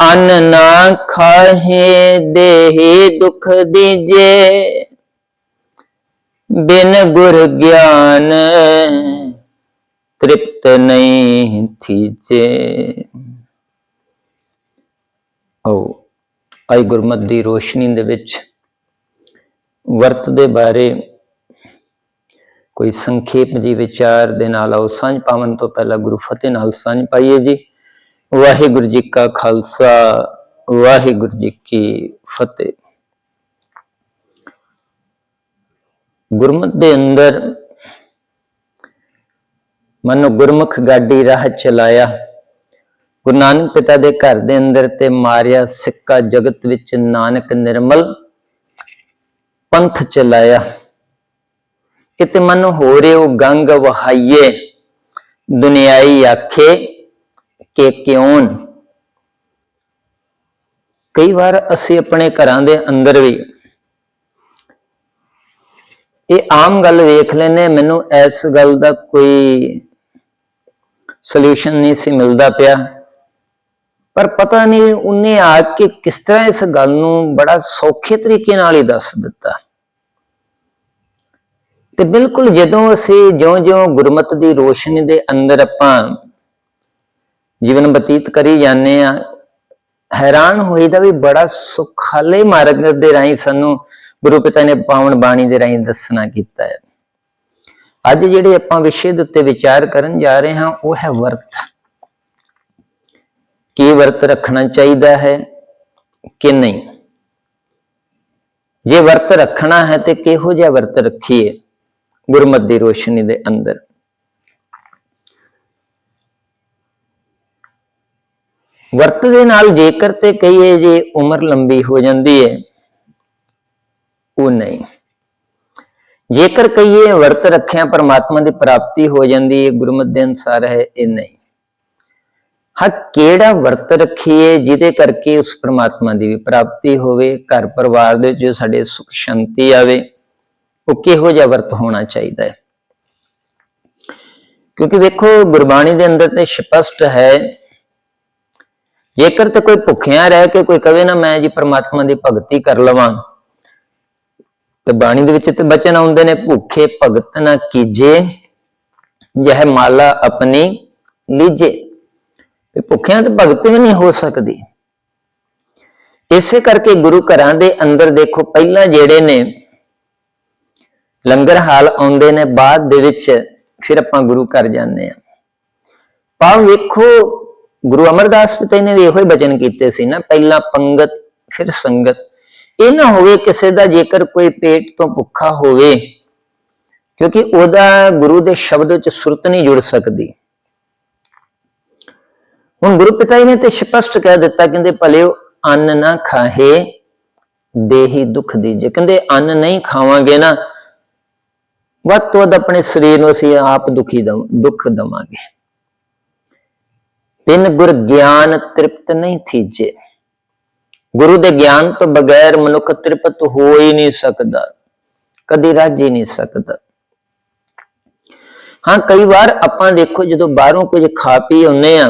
ਅਨ ਨਾ ਖਾਹੇ ਦੇਹੀ ਦੁਖ ਦੀਜੇ। ਬਿਨ ਗੁਰ ਗਿਆਨ ਤ੍ਰਿਪਤ ਨਹੀਂ ਥੀਜੇ। ਓ ਆਈ ਗੁਰਮਤਿ ਦੀ ਰੋਸ਼ਨੀ ਦੇ ਵਿੱਚ ਵਰਤ ਦੇ ਬਾਰੇ ਕੋਈ ਸੰਖੇਪ ਜੀ ਵਿਚਾਰ ਦੇ ਨਾਲ ਆਓ। ਸਾਂਝ ਪਾਵਨ ਤੋਂ ਪਹਿਲਾਂ ਗੁਰੂ ਫਤਿਹ ਨਾਲ ਸਾਂਝ ਪਾਈਏ ਜੀ। ਵਾਹਿਗੁਰੂ ਜੀ ਕਾ ਖਾਲਸਾ, ਵਾਹਿਗੁਰੂ ਜੀ ਕੀ ਫਤਿਹ। ਗੁਰਮਤਿ ਦੇ ਅੰਦਰ ਮਨੋ ਗੁਰਮੁਖ ਗਾਡੀ ਰਾਹ ਚਲਾਇਆ, ਗੁਰੂ ਨਾਨਕ ਪਿਤਾ ਦੇ ਘਰ ਦੇ ਅੰਦਰ ਤੇ ਮਾਰਿਆ ਸਿੱਕਾ ਜਗਤ ਵਿੱਚ ਨਾਨਕ ਨਿਰਮਲ ਪੰਥ ਚਲਾਇਆ। ਕਿਤੇ ਮਨ ਹੋ ਰਿਓ ਗੰਗ ਵਹਾਈਏ, ਦੁਨਿਆਈ ਆਖੇ ਕਿ ਕਿਉਂ ਕਈ ਵਾਰ ਅਸੀਂ ਆਪਣੇ ਘਰਾਂ ਦੇ ਅੰਦਰ ਵੀ ਇਹ ਆਮ ਗੱਲ ਵੇਖ ਲੈਨੇ ਮੈਨੂੰ ਇਸ ਗੱਲ ਦਾ ਕੋਈ ਸੋਲੂਸ਼ਨ ਨਹੀਂ ਸੀ ਮਿਲਦਾ ਪਿਆ। ਪਰ ਪਤਾ ਨਹੀਂ, ਉਹਨੇ ਆ ਕੇ ਕਿਸ ਤਰ੍ਹਾਂ ਇਸ ਗੱਲ ਨੂੰ ਬੜਾ ਸੌਖੇ ਤਰੀਕੇ ਨਾਲ ਹੀ ਦੱਸ ਦਿੱਤਾ। ਤੇ ਬਿਲਕੁਲ ਜਦੋਂ ਅਸੀਂ ਜਿਉਂ-ਜਿਉਂ ਗੁਰਮਤ ਦੀ ਰੋਸ਼ਨੀ ਦੇ ਅੰਦਰ ਆਪਾਂ ਜੀਵਨ ਬਤੀਤ ਕਰੀ ਜਾਂਦੇ ਆ। ਹੈਰਾਨ ਹੋਈਦਾ ਵੀ ਬੜਾ ਸੁਖਾਲੇ ਮਾਰਗ ਦੇ ਰਾਹੀਂ ਸਾਨੂੰ ਗੁਰੂ ਪਿਤਾ ਨੇ ਪਾਵਨ ਬਾਣੀ ਦੇ ਰਾਹੀਂ ਦੱਸਣਾ ਕੀਤਾ ਹੈ। ਅੱਜ ਜਿਹੜੇ ਆਪਾਂ ਵਿਸ਼ੇ ਦੇ ਉੱਤੇ ਵਿਚਾਰ ਕਰਨ ਜਾ ਰਹੇ ਹਾਂ, ਉਹ ਹੈ ਵਰਤ। ਕੀ ਵਰਤ ਰੱਖਣਾ ਚਾਹੀਦਾ ਹੈ ਕਿ ਨਹੀਂ? ਜੇ ਵਰਤ ਰੱਖਣਾ ਹੈ ਤੇ ਕਿਹੋ ਜਿਹਾ ਵਰਤ ਰੱਖੀਏ? ਗੁਰਮਤ ਦੀ ਰੋਸ਼ਨੀ ਦੇ ਅੰਦਰ। ਵਰਤ ਦੇ ਨਾਲ ਜੇਕਰ ਤੇ ਕਹੀਏ ਜੇ ਉਮਰ ਲੰਬੀ ਹੋ ਜਾਂਦੀ ਹੈ, ਉਹ ਨਹੀਂ। ਜੇਕਰ ਕਹੀਏ ਵਰਤ ਰੱਖਿਆ ਪਰਮਾਤਮਾ ਦੀ ਪ੍ਰਾਪਤੀ ਹੋ ਜਾਂਦੀ ਹੈ, ਗੁਰਮਤਿ ਦੇ ਅਨਸਾਰ ਹੈ, ਇਹ ਨਹੀਂ। ਹਾਂ, ਕਿਹੜਾ ਵਰਤ ਰੱਖੀਏ ਜਿਹਦੇ ਕਰਕੇ ਉਸ ਪਰਮਾਤਮਾ ਦੀ ਵੀ ਪ੍ਰਾਪਤੀ ਹੋਵੇ, ਘਰ ਪਰਿਵਾਰ ਦੇ ਵਿੱਚ ਸਾਡੇ ਸੁਖ ਸ਼ਾਂਤੀ ਆਵੇ, ਉਹ ਕਿਹੋ ਜਿਹਾ ਵਰਤ ਹੋਣਾ ਚਾਹੀਦਾ ਹੈ? ਕਿਉਂਕਿ ਵੇਖੋ, ਗੁਰਬਾਣੀ ਦੇ ਅੰਦਰ ਤੇ ਸਪਸ਼ਟ ਹੈ ਜੇਕਰ ਤੇ ਕੋਈ ਭੁੱਖਿਆ ਰਹਿ ਕੇ ਕੋਈ ਕਵੇ ਨਾ, ਮੈਂ ਜੀ ਪਰਮਾਤਮਾ ਦੀ ਭਗਤੀ ਕਰ ਲਵਾਂ। ਤੇ ਬਾਣੀ ਦੇ ਵਿੱਚ ਤੇ ਬਚਨ ਆਉਂਦੇ ਨੇ, ਭੁੱਖੇ ਭਗਤ ਨਾ ਕੀਜੇ, ਜਹ ਮਾਲਾ ਆਪਣੀ ਲੀਜੇ। ਤੇ ਭੁੱਖਿਆਂ ਤੇ ਭਗਤ ਵੀ ਨਹੀਂ ਹੋ ਸਕਦੀ। ਇਸੇ ਕਰਕੇ ਗੁਰੂ ਘਰਾਂ ਦੇ ਅੰਦਰ ਦੇਖੋ, ਪਹਿਲਾਂ ਜਿਹੜੇ ਨੇ ਲੰਗਰ ਹਾਲ ਆਉਂਦੇ ਨੇ, ਬਾਅਦ ਦੇ ਵਿੱਚ ਫਿਰ ਆਪਾਂ ਗੁਰੂ ਘਰ ਜਾਂਦੇ ਆ ਭਾਵ ਵੇਖੋ ਗੁਰੂ ਅਮਰਦਾਸ ਪਿਤਾ ਨੇ ਵੀ ਇਹੋ ਹੀ ਬਚਨ ਕੀਤੇ ਸੀ ਨਾ, ਪਹਿਲਾਂ ਪੰਗਤ, ਫਿਰ ਸੰਗਤ। ਇਹ ਨਾ ਹੋਵੇ ਕਿਸੇ ਦਾ ਜੇਕਰ ਕੋਈ ਪੇਟ ਤੋਂ ਭੁੱਖਾ ਹੋਵੇ, ਕਿਉਂਕਿ ਉਹਦਾ ਗੁਰੂ ਦੇ ਸ਼ਬਦ ਵਿੱਚ ਸੁਰਤ ਨਹੀਂ ਜੁੜ ਸਕਦੀ। ਹੁਣ ਗੁਰੂ ਪਿਤਾ ਜੀ ਨੇ ਤੇ ਸਪਸ਼ਟ ਕਹਿ ਦਿੱਤਾ, ਕਹਿੰਦੇ ਭਲਿਓ ਅੰਨ ਨਾ ਖਾਹੇ, ਦੇਹੀ ਦੁੱਖ ਦੀ ਜੇ ਕਹਿੰਦੇ ਅੰਨ ਨਹੀਂ ਖਾਵਾਂਗੇ ਨਾ, ਵੱਧ ਤੋਂ ਵੱਧ ਆਪਣੇ ਸਰੀਰ ਨੂੰ ਅਸੀਂ ਆਪ ਦੁਖੀ ਦਮ, ਦੁੱਖ ਦਵਾਂਗੇ। ਬਿਨ ਗੁਰ ਗਿਆਨ ਤ੍ਰਿਪਤ ਨਹੀਂ ਥੀਜੇ। ਗੁਰੂ ਦੇ ਗਿਆਨ ਤੋਂ ਬਗੈਰ ਮਨੁੱਖ ਤ੍ਰਿਪਤ ਹੋ ਹੀ ਨਹੀਂ ਸਕਦਾ, ਕਦੀ ਰੱਜ ਹੀ ਨਹੀਂ ਸਕਦਾ। ਹਾਂ, ਕਈ ਵਾਰ ਆਪਾਂ ਦੇਖੋ ਜਦੋਂ ਬਾਹਰੋਂ ਕੁਝ ਖਾ ਪੀ ਆਉਂਦੇ ਆ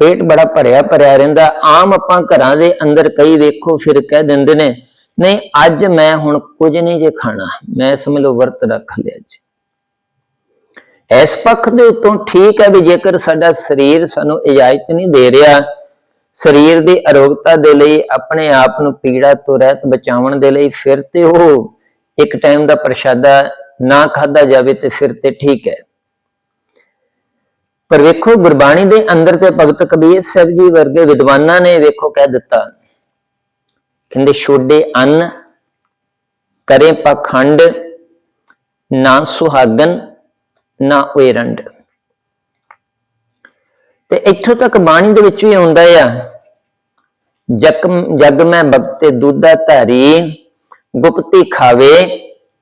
ਪੇਟ ਬੜਾ ਭਰਿਆ ਭਰਿਆ ਰਹਿੰਦਾ, ਆਮ ਆਪਾਂ ਘਰਾਂ ਦੇ ਅੰਦਰ ਕਈ ਵੇਖੋ ਫਿਰ ਕਹਿ ਦਿੰਦੇ ਨੇ, ਨਹੀਂ, ਅੱਜ ਮੈਂ ਹੁਣ ਕੁਝ ਨਹੀਂ ਜੇ ਖਾਣਾ, ਮੈਂ ਸਮਝ ਲਓ ਵਰਤ ਰੱਖ ਲਿਆ ਜੀ। ਇਸ ਪੱਖ ਦੇ ਉਤੋਂ ਠੀਕ ਹੈ ਵੀ ਜੇਕਰ ਸਾਡਾ ਸਰੀਰ ਸਾਨੂੰ ਇਜਾਜ਼ਤ ਨਹੀਂ ਦੇ ਰਿਹਾ, ਸਰੀਰ ਦੀ ਅਰੋਗਤਾ ਦੇ ਲਈ, ਆਪਣੇ ਆਪ ਨੂੰ ਪੀੜਾ ਤੋਂ ਰਹਿਤ ਬਚਾਉਣ ਦੇ ਲਈ ਫਿਰ ਤੇ ਉਹ ਇੱਕ ਟਾਈਮ ਦਾ ਪ੍ਰਸ਼ਾਦਾ ਨਾ ਖਾਦਾ ਜਾਵੇ ਤੇ ਫਿਰ ਤੇ ਠੀਕ ਹੈ। ਪਰ ਵੇਖੋ, ਗੁਰਬਾਣੀ ਦੇ ਅੰਦਰ ਤੇ ਭਗਤ ਕਬੀਰ ਸਾਹਿਬ ਜੀ ਵਰਗੇ ਵਿਦਵਾਨਾਂ ਨੇ ਵੇਖੋ ਕਹਿ ਦਿੱਤਾ, ਕਹਿੰਦੇ ਛੋਡੇ ਅੰਨ, ਕਰੇ ਪਖੰਡ, ਨਾ ਸੁਹਾਗਨ ਨਾ ਉਇਰੰਡ ਤੇ ਇੱਥੋਂ ਤੱਕ ਬਾਣੀ ਦੇ ਵਿੱਚ ਵੀ ਆਉਂਦਾ ਆ ਜਗ ਜਗ ਮੈਂ ਬਗਤੇ ਦੁੱਧਾ ਧਾਰੀ, ਗੁਪਤੀ ਖਾਵੇ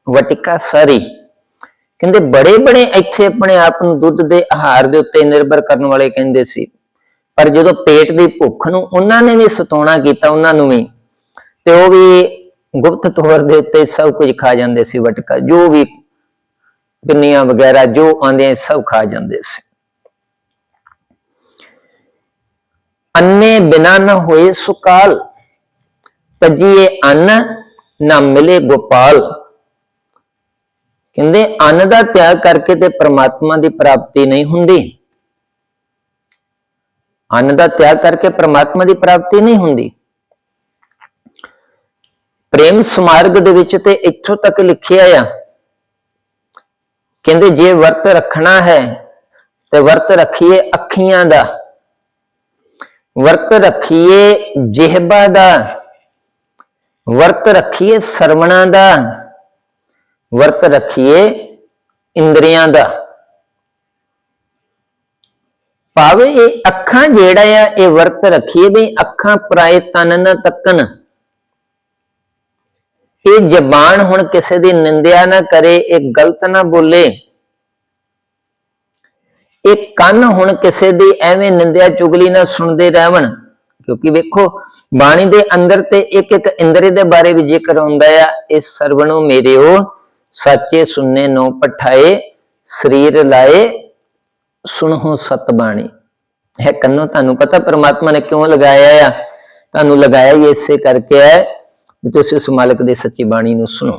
ਵਟਿਕਾ ਸਾਰੀ। ਕਹਿੰਦੇ ਬੜੇ ਬੜੇ ਇੱਥੇ ਆਪਣੇ ਆਪ ਨੂੰ ਦੁੱਧ ਦੇ ਆਹਾਰ ਦੇ ਉੱਤੇ ਨਿਰਭਰ ਕਰਨ ਵਾਲੇ ਕਹਿੰਦੇ ਸੀ। ਪਰ ਜਦੋਂ ਪੇਟ ਦੀ ਭੁੱਖ ਨੂੰ ਉਹਨਾਂ ਨੇ ਵੀ ਸਤਾਉਣਾ ਕੀਤਾ, ਉਹਨਾਂ ਨੂੰ ਵੀ, ਤੇ ਉਹ ਵੀ ਗੁਪਤ ਤੌਰ ਦੇ ਉੱਤੇ ਸਭ ਕੁਝ ਖਾ ਜਾਂਦੇ ਸੀ ਵਟਕਾ। ਜੋ ਵੀ ਪਿੰਨੀਆਂ ਵਗੈਰਾ ਜੋ ਆਉਂਦੇ ਸਭ ਖਾ ਜਾਂਦੇ ਸੀ। ਅੰਨੇ ਬਿਨਾ ਨ ਹੋਏ ਸੁਕਾਲ ਤਜੀਏ ਅੰਨ ਨਾ ਮਿਲੇ ਗੋਪਾਲ। ਕਹਿੰਦੇ ਅੰਨ ਦਾ ਤਿਆਗ ਕਰਕੇ ਤੇ ਪ੍ਰਮਾਤਮਾ ਦੀ ਪ੍ਰਾਪਤੀ ਨਹੀਂ ਹੁੰਦੀ। ਅੰਨ ਦਾ ਤਿਆਗ ਕਰਕੇ ਪ੍ਰਮਾਤਮਾ ਦੀ ਪ੍ਰਾਪਤੀ ਨਹੀਂ ਹੁੰਦੀ। ਪ੍ਰੇਮ ਸਮਾਰਗ ਦੇ ਵਿੱਚ ਤੇ ਇੱਥੋਂ ਤੱਕ ਲਿਖਿਆ ਆ ਕਹਿੰਦੇ ਜੇ ਵਰਤ ਰੱਖਣਾ ਹੈ, ਤੇ ਵਰਤ ਰੱਖੀਏ ਅੱਖੀਆਂ ਦਾ। ਵਰਤ ਰੱਖੀਏ ਜਿਹਬਾ ਦਾ। ਵਰਤ ਰੱਖੀਏ ਸਰਵਣਾ ਦਾ। ਵਰਤ ਰੱਖੀਏ ਇੰਦਰੀਆਂ ਦਾ। ਭਾਵੇਂ ਇਹ ਅੱਖਾਂ ਜਿਹੜਾ ਆ, ਇਹ ਵਰਤ ਰੱਖੀਏ ਵੀ ਅੱਖਾਂ ਪਰਾਏ ਤਨ ਨਾ ਤੱਕਣ। ਇਹ ਜ਼ਬਾਨ ਹੁਣ ਕਿਸੇ ਦੀ ਨਿੰਦਿਆ ਨਾ ਕਰੇ, ਇਹ ਗਲਤ ਨਾ ਬੋਲੇ। ਇਹ ਕੰਨ ਹੁਣ ਕਿਸੇ ਦੀ ਐਵੇਂ ਨਿੰਦਿਆ ਚੁਗਲੀ ਨਾ ਸੁਣਦੇ ਰਹਿਣ ਕਿਉਂਕਿ ਵੇਖੋ, ਬਾਣੀ ਦੇ ਅੰਦਰ ਤੇ ਇੱਕ ਇੱਕ ਇੰਦਰੀ ਦੇ ਬਾਰੇ ਵੀ ਜ਼ਿਕਰ ਹੁੰਦਾ ਆ, ਇਹ ਸਰਵਣੋ ਮੇਰਿਓ, ਸੱਚੇ ਸੁਣਨੇ ਨੋ ਪਠਾਏ, ਸਰੀਰ ਲਾਏ, ਸੁਣੋ ਸਤ ਬਾਣੀ ਹੈ ਕੰਨੋ ਤੁਹਾਨੂੰ ਪਤਾ ਪਰਮਾਤਮਾ ਨੇ ਕਿਉਂ ਲਗਾਇਆ ਆ? ਤੁਹਾਨੂੰ ਲਗਾਇਆ ਹੀ ਇਸੇ ਕਰਕੇ ਹੈ ਵੀ ਤੁਸੀਂ ਉਸ ਮਾਲਕ ਦੀ ਸੱਚੀ ਬਾਣੀ ਨੂੰ ਸੁਣੋ।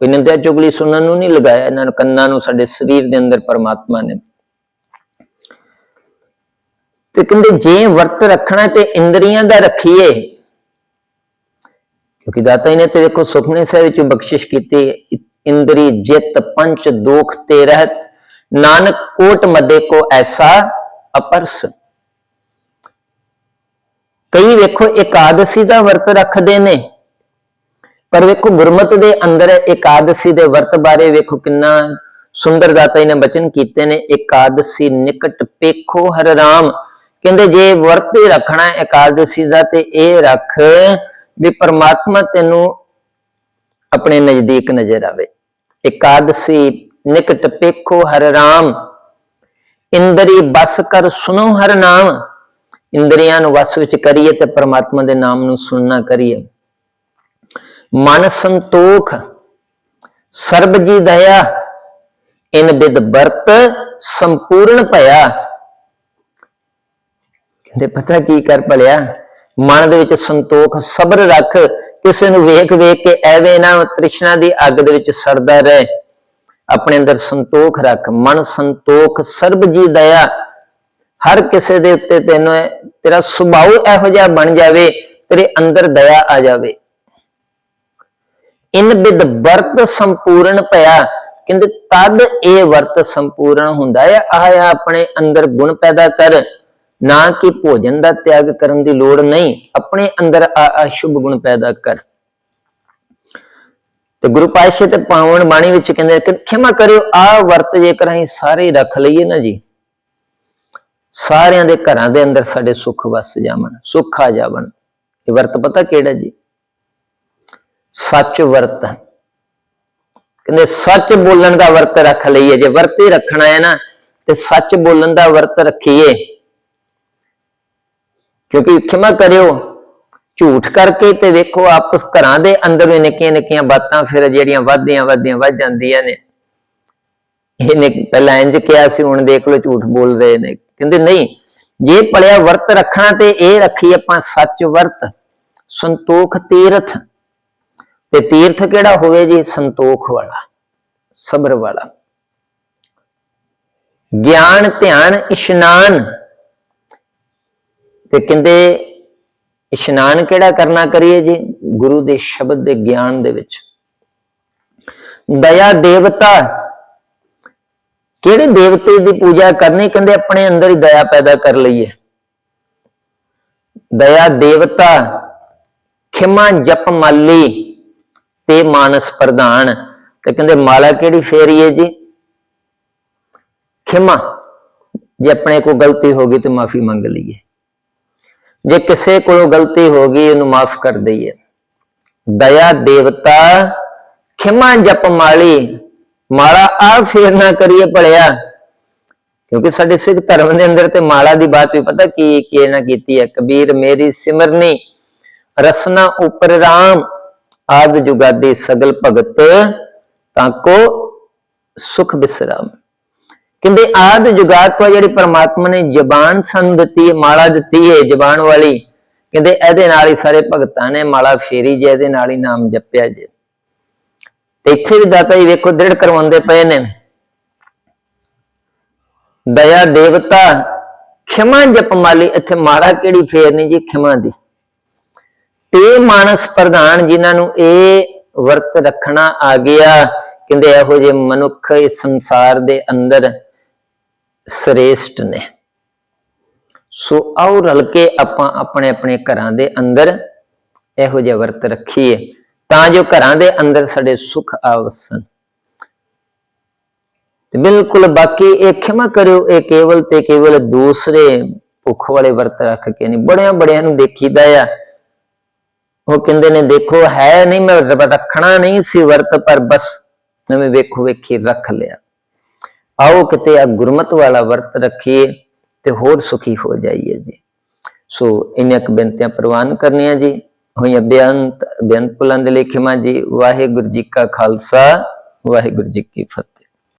ਕੋਈ ਨਿੰਦਿਆ ਚੁਗਲੀ ਸੁਣਨ ਨੂੰ ਨਹੀਂ ਲਗਾਇਆ, ਇਹਨਾਂ ਨੂੰ ਕੰਨਾਂ ਨੂੰ ਸਾਡੇ ਸਰੀਰ ਦੇ ਅੰਦਰ ਪਰਮਾਤਮਾ ਨੇ। ਤੇ ਕਹਿੰਦੇ, ਜੇ ਵਰਤ ਰੱਖਣਾ ਤੇ ਇੰਦਰੀਆਂ ਦਾ ਰੱਖੀਏ, ਕਿਉਂਕਿ ਦਾਤਾ ਜੀ ਨੇ ਤੇ ਦੇਖੋ ਸੁਖਨੇ ਸਾਹਿਬ ਵਿੱਚ ਬਖਸ਼ਿਸ਼ ਕੀਤੀ, ਇੰਦਰੀ ਜਿਤ ਪੰਚ ਦੋਖ ਤੇ ਰਹਿਤ ਨਾਨਕ ਕੋਟ ਮਦੇ ਕੋ ਐਸਾ ਅਪਰਸ। ਕਈ ਵੇਖੋ, ਇਕਾਦਸ਼ੀ ਦਾ ਵਰਤ ਰੱਖਦੇ ਨੇ। ਪਰ ਵੇਖੋ, ਗੁਰਮਤ ਦੇ ਅੰਦਰ ਇਕਾਦਸ਼ੀ ਦੇ ਵਰਤ ਬਾਰੇ ਵੇਖੋ ਕਿੰਨਾ ਸੁੰਦਰ ਦਾਤਾ ਜੀ ਨੇ ਬਚਨ ਕੀਤੇ ਨੇ, ਇਕਾਦਸ਼ੀ ਨਿਕਟ ਪੇਖੋ ਹਰ ਰਾਮ। ਕਹਿੰਦੇ ਜੇ ਵਰਤ ਹੀ ਰੱਖਣਾ ਹੈ ਦਾ, ਤੇ ਇਹ ਰੱਖ ਵੀ ਪਰਮਾਤਮਾ ਤੈਨੂੰ ਆਪਣੇ ਨਜ਼ਦੀਕ ਨਜ਼ਰ ਆਵੇ। ਇਕਾਦਸ਼ੀ ਨਿਕਟ ਪੇਖੋ ਹਰ ਰਾਮ। ਇੰਦਰੀ ਬਸ ਕਰ ਸੁਣੋ ਹਰ ਨਾਮ। ਇੰਦਰੀਆਂ ਨੂੰ ਵਸ ਵਿੱਚ ਕਰੀਏ ਤੇ ਪਰਮਾਤਮਾ ਦੇ ਨਾਮ ਨੂੰ ਸੁਣਨਾ ਕਰੀਏ। ਮਨ ਸੰਤੋਖ, ਸਰਬ ਜੀ ਦਇਆ, ਇਨ ਬਿਦ ਵਰਤ ਸੰਪੂਰਨ ਭਇਆ। ਕਹਿੰਦੇ, ਪਤਾ ਕੀ ਕਰ ਭਲਿਆ? ਮਨ ਦੇ ਵਿੱਚ ਸੰਤੋਖ, ਸਬਰ ਰੱਖ, ਕਿਸੇ ਨੂੰ ਵੇਖ ਵੇਖ ਕੇ ਐਵੇਂ ਨਾ ਤ੍ਰਿਸ਼ਨਾ ਦੀ ਅੱਗ ਦੇ ਵਿੱਚ ਸੜਦਾ ਰਹੇ। ਆਪਣੇ ਅੰਦਰ ਸੰਤੋਖ ਰੱਖ, ਮਨ ਸੰਤੋਖ, ਸਰਬ ਜੀ ਦਇਆ। ਹਰ ਕਿਸੇ ਦੇ ਉੱਤੇ ਤੈਨੂੰ ਤੇਰਾ ਸੁਭਾਅ ਇਹੋ ਜਿਹਾ ਬਣ ਜਾਵੇ, ਤੇਰੇ ਅੰਦਰ ਦਇਆ ਆ ਜਾਵੇ। ਇਨ ਬਿਦ ਵਰਤ ਸੰਪੂਰਨ ਭਇਆ ਕਹਿੰਦੇ ਤਦ ਇਹ ਵਰਤ ਸੰਪੂਰਨ ਹੁੰਦਾ ਹੈ। ਆਹ ਆਪਣੇ ਅੰਦਰ ਗੁਣ ਪੈਦਾ ਕਰ। ਨਾ ਕਿ ਭੋਜਨ ਦਾ ਤਿਆਗ ਕਰਨ ਦੀ ਲੋੜ ਨਹੀਂ। ਆਪਣੇ ਅੰਦਰ ਆ ਸ਼ੁਭ ਗੁਣ ਪੈਦਾ ਕਰ। ਤੇ ਗੁਰੂ ਪਾਤਸ਼ਾਹ ਤੇ ਪਾਵਨ ਬਾਣੀ ਵਿੱਚ ਕਹਿੰਦੇ ਕਿ ਖਿਮਾ ਕਰਿਓ। ਆ ਵਰਤ ਜੇਕਰ ਅਸੀਂ ਸਾਰੇ ਰੱਖ ਲਈਏ ਨਾ ਜੀ, ਸਾਰਿਆਂ ਦੇ ਘਰਾਂ ਦੇ ਅੰਦਰ ਸਾਡੇ ਸੁੱਖ ਵਸ ਜਾਵਣ, ਸੁੱਖ ਆ ਜਾਵਣ। ਇਹ ਵਰਤ ਪਤਾ ਕਿਹੜਾ ਜੀ? ਸੱਚ ਵਰਤ। ਕਹਿੰਦੇ ਸੱਚ ਬੋਲਣ ਦਾ ਵਰਤ ਰੱਖ ਲਈਏ। ਜੇ ਵਰਤ ਰੱਖਣਾ ਹੈ ਨਾ, ਤੇ ਸੱਚ ਬੋਲਣ ਦਾ ਵਰਤ ਰੱਖੀਏ। ਕਿਉਂਕਿ ਖਿਮਾ ਕਰਿਓ, ਝੂਠ ਕਰਕੇ ਤੇ ਵੇਖੋ ਆਪਸ ਘਰਾਂ ਦੇ ਅੰਦਰ ਵੀ ਨਿੱਕੀਆਂ ਨਿੱਕੀਆਂ ਬਾਤਾਂ ਫਿਰ ਜਿਹੜੀਆਂ ਵੱਧਦੀਆਂ ਵੱਧਦੀਆਂ ਵੱਧ ਜਾਂਦੀਆਂ ਨੇ। ਇਹਨੇ ਪਹਿਲਾਂ ਇੰਜ ਕਿਹਾ ਸੀ, ਹੁਣ ਦੇਖ ਲਓ ਝੂਠ ਬੋਲ ਰਹੇ ਨੇ। ਕਹਿੰਦੇ ਨਹੀਂ, ਜੇ ਪੜਿਆ ਵਰਤ ਰੱਖਣਾ ਤੇ ਇਹ ਰੱਖੀ ਆਪਾਂ ਸੱਚ ਵਰਤ। ਸੰਤੋਖ ਤੀਰਥ। ਤੇ ਤੀਰਥ ਕਿਹੜਾ ਹੋਵੇ ਜੀ? ਸੰਤੋਖ ਵਾਲਾ, ਸਬਰ ਵਾਲਾ। ਗਿਆਨ, ਧਿਆਨ, ਇਸ਼ਨਾਨ। ਤੇ ਕਹਿੰਦੇ, ਇਸ਼ਨਾਨ ਕਿਹੜਾ ਕਰਨਾ ਕਰੀਏ ਜੀ? ਗੁਰੂ ਦੇ ਸ਼ਬਦ ਦੇ ਗਿਆਨ ਦੇ ਵਿੱਚ। ਦਇਆ ਦੇਵਤਾ। ਕਿਹੜੇ ਦੇਵਤੇ ਦੀ ਪੂਜਾ ਕਰਨੀ? ਕਹਿੰਦੇ, ਆਪਣੇ ਅੰਦਰ ਹੀ ਦਇਆ ਪੈਦਾ ਕਰ ਲਈਏ। ਦਇਆ ਦੇਵਤਾ। ਖਿਮਾ ਜਪ ਮਾਲੀ ਤੇ ਮਾਨਸ ਪ੍ਰਧਾਨ। ਤੇ ਕਹਿੰਦੇ, ਮਾਲਾ ਕਿਹੜੀ ਫੇਰੀ ਹੈ ਜੀ? ਖਿਮਾ। ਜੇ ਆਪਣੇ ਕੋਲ ਗਲਤੀ ਹੋ ਗਈ ਤੇ ਮਾਫੀ ਮੰਗ ਲਈਏ। ਜੇ ਕਿਸੇ ਕੋਲੋਂ ਗਲਤੀ ਹੋ ਗਈ, ਉਹਨੂੰ ਮਾਫ ਕਰ ਦਈਏ। ਦਇਆ ਦੇਵਤਾ, ਖਿਮਾ ਜਪ ਮਾਲੀ। ਮਾਲਾ ਆ ਫੇਰ ਨਾ ਕਰੀਏ ਭਲਿਆ। ਕਿਉਂਕਿ ਸਾਡੇ ਸਿੱਖ ਧਰਮ ਦੇ ਅੰਦਰ ਤੇ ਮਾਲਾ ਦੀ ਬਾਤ ਵੀ ਪਤਾ ਕੀ ਕੀ ਨਾ ਕੀਤੀ ਹੈ? ਕਬੀਰ ਮੇਰੀ ਸਿਮਰਨੀ, ਰਸਨਾ ਉਪਰ ਰਾਮ। ਆਦ ਜੁਗਾਦੀ ਸਗਲ ਭਗਤ ਤਾਂ ਕੋ ਸੁਖ ਬਿਸਰਾਮ। ਕਹਿੰਦੇ ਆਦ ਜੁਗਾਤ ਤੋਂ ਜਿਹੜੀ ਪਰਮਾਤਮਾ ਨੇ ਜ਼ਬਾਨ ਸਾਨੂੰ ਦਿੱਤੀ ਹੈ ਮਾਲਾ ਦਿੱਤੀ ਹੈ ਜ਼ਬਾਨ ਵਾਲੀ, ਕਹਿੰਦੇ ਇਹਦੇ ਨਾਲ ਹੀ ਸਾਰੇ ਭਗਤਾਂ ਨੇ ਮਾਲਾ ਫੇਰੀ ਜੇ, ਇਹਦੇ ਨਾਲ ਹੀ ਨਾਮ ਜਪਿਆ ਜੇ। ਤੇ ਇੱਥੇ ਵੀ ਦਾਤਾ ਜੀ ਵੇਖੋ ਦ੍ਰਿੜ ਕਰਵਾਉਂਦੇ ਪਏ ਨੇ। ਦਇਆ ਦੇਵਤਾ, ਖਿਮਾ ਜਪ ਮਾਲੀ ਇੱਥੇ ਮਾਲਾ ਕਿਹੜੀ ਫੇਰਨੀ ਜੀ? ਖਿਮਾ ਦੀ। ਤੇ ਮਾਨਸ ਪ੍ਰਧਾਨ ਜਿਨ੍ਹਾਂ ਨੂੰ ਇਹ ਵਰਤ ਰੱਖਣਾ ਆ ਗਿਆ, ਕਹਿੰਦੇ ਇਹੋ ਜਿਹੇ ਮਨੁੱਖ ਇਸ ਸੰਸਾਰ ਦੇ ਅੰਦਰ ਸ੍ਰੇਸ਼ਟ ਨੇ। ਸੋ ਆਓ ਰਲ ਕੇ ਆਪਾਂ ਆਪਣੇ ਆਪਣੇ ਘਰਾਂ ਦੇ ਅੰਦਰ ਇਹੋ ਜਿਹਾ ਵਰਤ ਰੱਖੀਏ, ਤਾਂ ਜੋ ਘਰਾਂ ਦੇ ਅੰਦਰ ਸਾਡੇ ਸੁਖ ਆਵਸਨ ਤੇ ਬਿਲਕੁਲ ਬਾਕੀ ਇਹ ਖਿਮਾ ਕਰਿਓ, ਇਹ ਕੇਵਲ ਤੇ ਕੇਵਲ ਦੂਸਰੇ ਭੁੱਖ ਵਾਲੇ ਵਰਤ ਰੱਖ ਕੇ ਨਹੀਂ, ਬੜਿਆਂ ਬੜਿਆਂ ਨੂੰ ਦੇਖੀਦਾ ਆ। ਉਹ ਕਹਿੰਦੇ ਨੇ, ਦੇਖੋ, ਹੈ ਨਹੀਂ, ਮੈਂ ਰੱਖਣਾ ਨਹੀਂ ਸੀ ਵਰਤ, ਪਰ ਬਸ ਮੈਂ ਵੇਖੋ ਵੇਖੀ ਰੱਖ ਲਿਆ। ਆਓ ਕਿਤੇ ਆ ਗੁਰਮਤ ਵਾਲਾ ਵਰਤ ਰੱਖੀਏ ਤੇ ਹੋਰ ਸੁਖੀ ਹੋ ਜਾਈਏ ਜੀ। ਸੋ ਇੰਨੀਆਂ ਕੁ ਬੇਨਤੀਆਂ ਪ੍ਰਵਾਨ ਕਰਨੀਆਂ ਜੀ। ਹੋਈਆਂ ਬੇਅੰਤ ਬੇਅੰਤ ਪੁਲੰਦ ਲਿਖਿਮਾ ਜੀ। ਵਾਹਿਗੁਰੂ ਜੀ ਕਾ ਖਾਲਸਾ, ਵਾਹਿਗੁਰੂ ਜੀ ਕੀ ਫਤਿਹ।